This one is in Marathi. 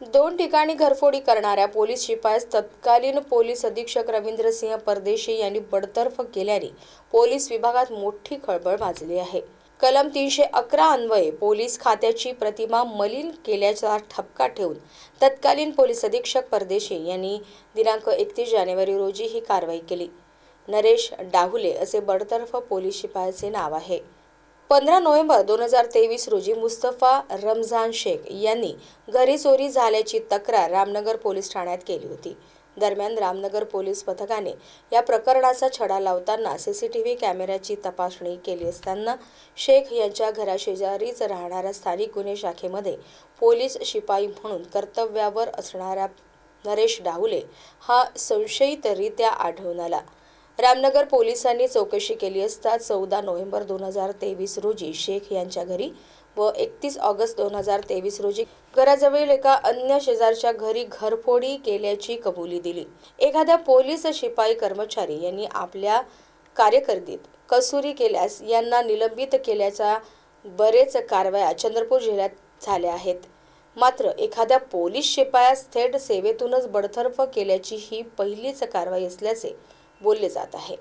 दोन ठिकाणी घरफोडी करणाऱ्या पोलीस शिपायास तत्कालीन पोलीस अधीक्षक रवींद्रसिंह परदेशी यांनी बडतर्फ केल्याने पोलीस विभागात मोठी खळबळ माजली आहे. कलम तीनशे अकरा अन्वये पोलीस खात्याची प्रतिमा मलिन केल्याचा ठपका ठेवून तत्कालीन पोलीस अधीक्षक परदेशी यांनी दिनांक एकतीस जानेवारी रोजी ही कारवाई केली. नरेश डाहुले असे बडतर्फ पोलीस शिपायाचे नाव आहे. पंधरा नोव्हेंबर दोन हजार तेवीस रोजी मुस्तफा रमझान शेख यांनी घरी चोरी झाल्याची तक्रार रामनगर पोलीस ठाण्यात केली होती. दरम्यान रामनगर पोलीस पथकाने या प्रकरणाचा छडा लावताना सी सी टी व्ही कॅमेऱ्याची तपासणी केली असताना शेख यांच्या घराशेजारीच राहणाऱ्या स्थानिक गुन्हे शाखेमध्ये पोलीस शिपाई म्हणून कर्तव्यावर असणाऱ्या नरेश डाहुले हा संशयितरित्या आढळून आला. रामनगर पोलिसांनी चौकशी केली असता चौदा नोव्हेंबर दोन हजार तेवीस रोजी शेख यांच्या घरी व एकतीस ऑगस्ट दोन हजार तेवीस रोजी घराजवळील एका अन्य शेजारच्या घरी घरफोडी केल्याची कबुली दिली. एखाद्या पोलीस शिपाई कर्मचारी यांनी आपल्या कार्यकर्दीत कसुरी केल्यास यांना निलंबित केल्याच्या बरेच कारवाया चंद्रपूर जिल्ह्यात झाल्या आहेत. मात्र एखाद्या पोलीस शिपायास थेट सेवेतूनच बडतर्फ केल्याची ही पहिलीच कारवाई असल्याचे बोलले जात आहे.